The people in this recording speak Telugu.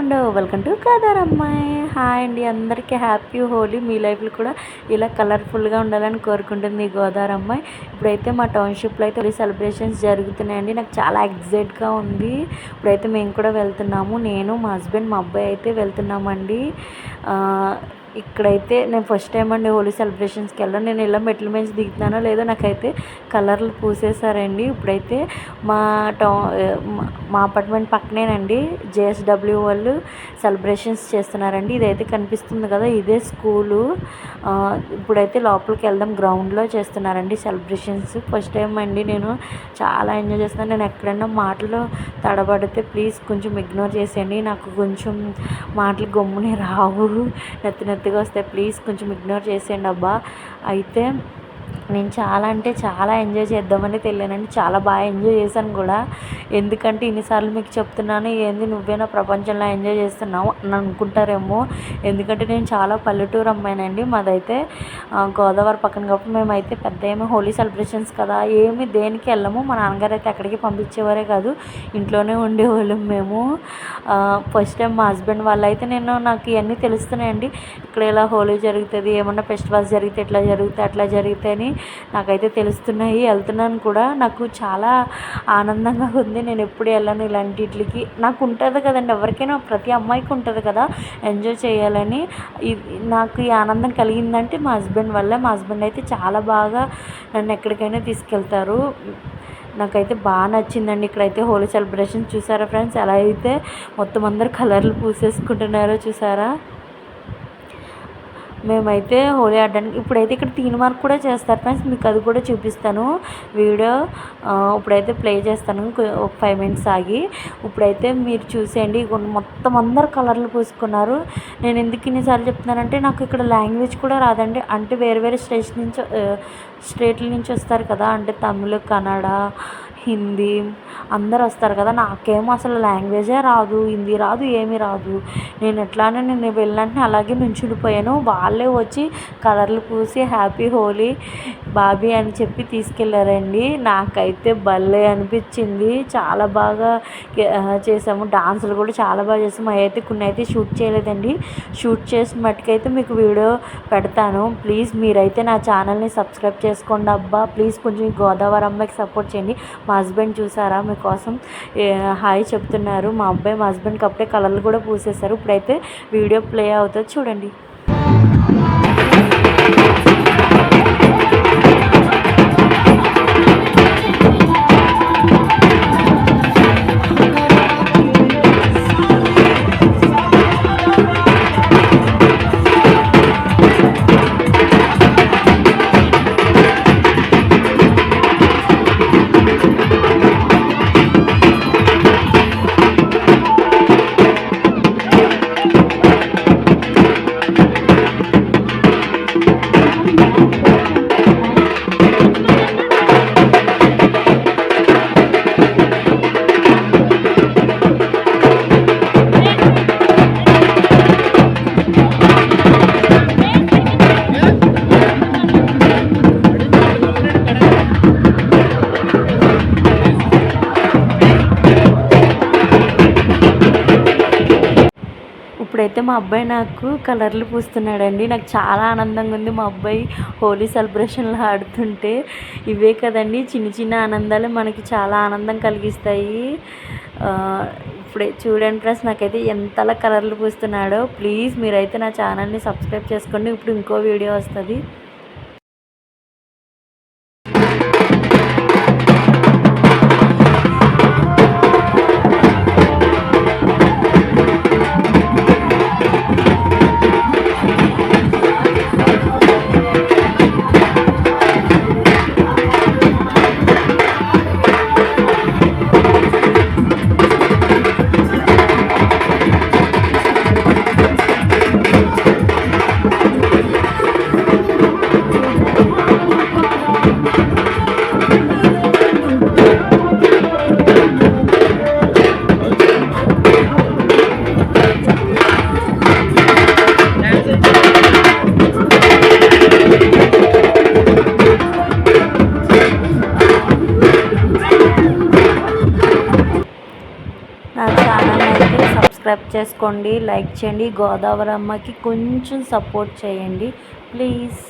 ఉండవు? వెల్కమ్ టు కదర్ హాయ్ అండి అందరికీ హ్యాపీ హోలీ. మీ లైఫ్లో కూడా ఇలా కలర్ఫుల్గా ఉండాలని కోరుకుంటుంది ఈ గోదావరి అమ్మాయి ఇప్పుడైతే మా టౌన్షిప్లో అయితే హోలీ సెలబ్రేషన్స్ జరుగుతున్నాయండి. నాకు చాలా ఎగ్జైట్గా ఉంది. ఇప్పుడైతే మేము కూడా వెళ్తున్నాము. నేను మా హస్బెండ్ మా అబ్బాయి అయితే వెళ్తున్నామండి. ఇక్కడైతే నేను ఫస్ట్ టైం అండి హోలీ సెలబ్రేషన్స్కి వెళ్ళాను నేను ఇలా మెట్ల మీద దిగుతున్నానో లేదో నాకైతే కలర్లు పూసేసారండి ఇప్పుడైతే మా టౌ మా- మా అపార్ట్మెంట్ పక్కనేనండి. జేఎస్డబ్ల్యూ వాళ్ళు సెలబ్రేషన్స్ చేస్తున్నారండి. ఇదైతే కనిపిస్తుంది కదా ఇదే స్కూలు ఇప్పుడైతే లోపలికి వెళ్దాం గ్రౌండ్లో చేస్తున్నారండి సెలబ్రేషన్స్ ఫస్ట్ టైం అండి నేను చాలా ఎంజాయ్ చేస్తున్నాను. నేను ఎక్కడైనా మాటలు తడబడితే ప్లీజ్ కొంచెం ఇగ్నోర్ చేసేయండి. నాకు కొంచెం మాటలు గమ్ముని రావు. నెత్తి కొద్దిగా వస్తే ప్లీజ్ కొంచెం ఇగ్నోర్ చేసేయండి అబ్బా. అయితే నేను చాలా అంటే చాలా ఎంజాయ్ చేద్దామని తెలియనండి. చాలా బాగా ఎంజాయ్ చేశాను కూడా. ఎందుకంటే ఇన్నిసార్లు మీకు చెప్తున్నాను ఏంది నువ్వేనా ప్రపంచంలో ఎంజాయ్ చేస్తున్నావు అని అనుకుంటారేమో. ఎందుకంటే నేను చాలా పల్లెటూరు అమ్మాయినండి. మాదైతే గోదావరి పక్కన కాబట్టి మేమైతే పెద్ద ఏమి హోలీ సెలబ్రేషన్స్ కదా ఏమి దేనికి వెళ్ళము. మా నాన్నగారు అయితే ఎక్కడికి పంపించేవారే కాదు ఇంట్లోనే ఉండేవాళ్ళం మేము. ఫస్ట్ టైం మా హస్బెండ్ వాళ్ళు అయితే నేను నాకు ఇవన్నీ తెలుస్తున్నాయండి. ఇక్కడ ఇలా హోలీ జరుగుతుంది ఏమన్నా ఫెస్టివల్స్ జరిగితే ఇట్లా జరిగితే అట్లా జరిగితే అని. నాకైతే తెలుస్తున్నాయి వెళ్తున్నాను కూడా. నాకు చాలా ఆనందంగా ఉంది. నేను ఎప్పుడు వెళ్ళను ఇలాంటి వీటికి నాకు ఉంటుంది కదండి ఎవరికైనా ప్రతి అమ్మాయికి ఉంటుంది కదా ఎంజాయ్ చేయాలని. నాకు ఈ ఆనందం కలిగిందంటే మా హస్బెండ్ వల్ల. మా హస్బెండ్ అయితే చాలా బాగా నన్ను ఎక్కడికైనా తీసుకెళ్తారు. నాకైతే బాగా నచ్చిందండి ఇక్కడైతే హోలీ సెలబ్రేషన్. చూసారా ఫ్రెండ్స్ ఎలా అయితే మొత్తం అందరు కలర్లు పూసేసుకుంటున్నారో చూసారా? మేమైతే హోలీ ఆడడానికి ఇప్పుడైతే ఇక్కడ తీన్ మార్క్ కూడా చేస్తారు ఫ్రెండ్స్ మీకు అది కూడా చూపిస్తాను. వీడియో ఇప్పుడైతే ప్లే చేస్తాను ఒక ఫైవ్ మినిట్స్ ఆగి. ఇప్పుడైతే మీరు చూసేయండి మొత్తం అందరు కలర్లు పూసుకున్నారు. నేను ఎందుకు ఇన్నిసార్లు చెప్తున్నానంటే నాకు ఇక్కడ లాంగ్వేజ్ కూడా రాదండి. అంటే వేరే వేరే స్టేట్స్ నుంచి స్టేట్ల నుంచి వస్తారు కదా అంటే తమిళ కన్నడ హిందీ అందరు వస్తారు కదా నాకేమో అసలు లాంగ్వేజే రాదు హిందీ రాదు ఏమీ రాదు. నేను ఎట్లానే నేను వెళ్ళినట్టు అలాగే నుంచుండిపోయాను. వాళ్ళే వచ్చి కలర్లు పూసి హ్యాపీ హోలీ బాబీ అని చెప్పి తీసుకెళ్ళారండి నాకైతే భలే అనిపించింది. చాలా బాగా చేసాము డాన్సులు కూడా చాలా బాగా చేసాము అవి అయితే కొన్ని అయితే షూట్ చేయలేదండి. షూట్ చేసిన మట్టుకైతే మీకు వీడియో పెడతాను. ప్లీజ్ మీరైతే నా ఛానల్ని సబ్స్క్రైబ్ చేసుకోండి అబ్బా. ప్లీజ్ కొంచెం గోదావరి అమ్మాయికి సపోర్ట్ చేయండి. మా హస్బెండ్ చూసారా? మీకోసం హాయ్ చెప్తున్నారు. మా అబ్బాయి మా హస్బెండ్కి అప్పుడే కలర్లు కూడా పూసేశారు. ఇప్పుడైతే వీడియో ప్లే అవుతుంది. చూడండి. ఇప్పుడైతే మా అబ్బాయి నాకు కలర్లు పూస్తున్నాడండి. నాకు చాలా ఆనందంగా ఉంది మా అబ్బాయి హోలీ సెలబ్రేషన్లో ఆడుతుంటే. ఇవే కదండి చిన్న చిన్న ఆనందాలు మనకి చాలా ఆనందం కలిగిస్తాయి. ఇప్పుడే చూడండి ఫ్రెండ్స్ నాకైతే ఎంతలా కలర్లు పూస్తున్నాడో. ప్లీజ్ మీరైతే నా ఛానల్ని సబ్స్క్రైబ్ చేసుకోండి. ఇప్పుడు ఇంకో వీడియో వస్తుంది. సబ్స్క్రైబ్ చేసుకోండి లైక్ చేయండి. గోదావరి అమ్మకి కొంచెం సపోర్ట్ చేయండి. ప్లీజ్.